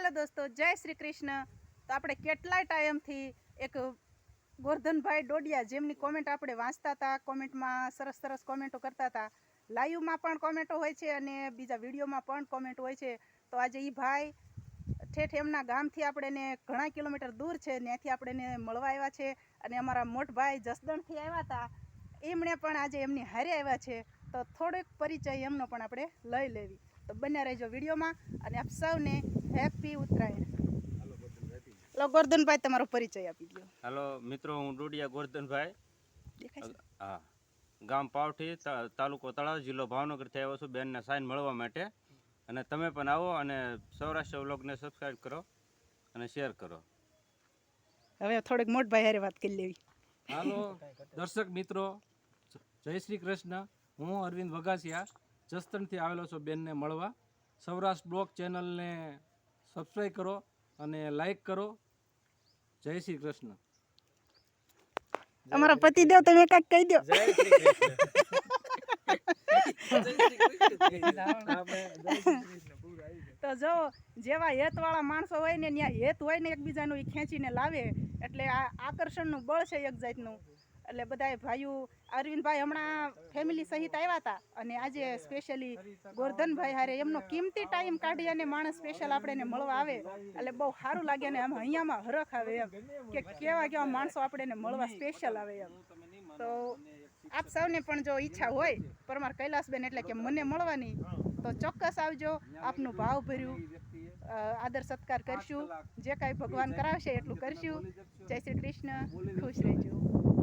Hello દોસ્તો, જય શ્રી કૃષ્ણ. તો આપણે કેટલાય ટાઈમથી એક ગોરધનભાઈ ડોડિયા જેમની કોમેન્ટ આપણે વાંચતા હતા કોમેન્ટમાં સરસ સરસ કોમેન્ટો કરતા હતા. લાઈવમાં પણ કોમેન્ટો હોય છે અને બીજા વિડીયોમાં પણ કોમેન્ટ હોય છે. તો આજે એ ભાઈ ઠેઠ એમના ગામથી આપણે એને ઘણા કિલોમીટર દૂર છે, ત્યાંથી આપણે એને મળવા આવ્યા છે. અને અમારા મોટભાઈ જસદણથી આવ્યા હતા. એમણે પણ આજે એમની હારે આવ્યા છે. તો થોડોક પરિચય એમનો પણ આપણે લઈ લેવી. તો બન્યા રહેજો વિડીયોમાં અને આપ સૌને હેપી ઉત્તરાયણ. લો ગોરધનભાઈ તમારો પરિચય આપી દો હાલો મિત્રો હું ડોડિયા ગોરધનભાઈ. હા. ગામ પાવઠી તાલુકો તળાવ જિલ્લો ભાવનગરથી આવ્યો છું બેનને સાઇન મળવા માટે. અને તમે પણ આવો અને સૌરાષ્ટ્ર વ્લોગને સબસ્ક્રાઈબ કરો અને શેર કરો. હવે થોડીક મોટભાઈ હારે વાત કરી લેવી. હાલો દર્શક મિત્રો જય શ્રી કૃષ્ણ. હું અરવિંદ વઘાસિયા. જસદણથી આવેલો છો બેનને મળવા. સૌરાષ્ટ્ર બ્લોક ચેનલને સબસ્ક્રાઈબ કરો અને લાઈક કરો. જય શ્રી કૃષ્ણ. અમારા પતિદેવ તમે કાંઈક કહી દો તો જો જેવા હેતવાળા માણસો હોય ને ત્યાં હેત હોય ને એકબીજાનું એ ખેંચીને લાવે. એટલે આ આકર્ષણનું બળ છે એક જાતનું. એટલે બધાય ભાઈઓ, અરવિંદભાઈ હમણાં ફેમિલી સહિત આવ્યા હતા અને આજે સ્પેશિયલી ગોરધનભાઈ હારે એમનો કિંમતી ટાઈમ કાઢી અને માણસ સ્પેશિયલ આપણે એને મળવા આવે. એટલે બહુ સારું લાગે અને આમ અહીંયામાં હરખ આવે એમ કે કેવા કેવા માણસો આપણે એને મળવા સ્પેશિયલ આવે એમ. તો આપ સૌને પણ જો ઈચ્છા હોય, પરમાર કૈલાસબેન એટલે કે મને મળવાની, તો ચોક્કસ આવજો, આપનું ભાવ ભર્યું. આદર સત્કાર કરશું. જે કાંઈ ભગવાન કરાવશે એટલું કરશું. જય શ્રી કૃષ્ણ. ખુશ રહેજો.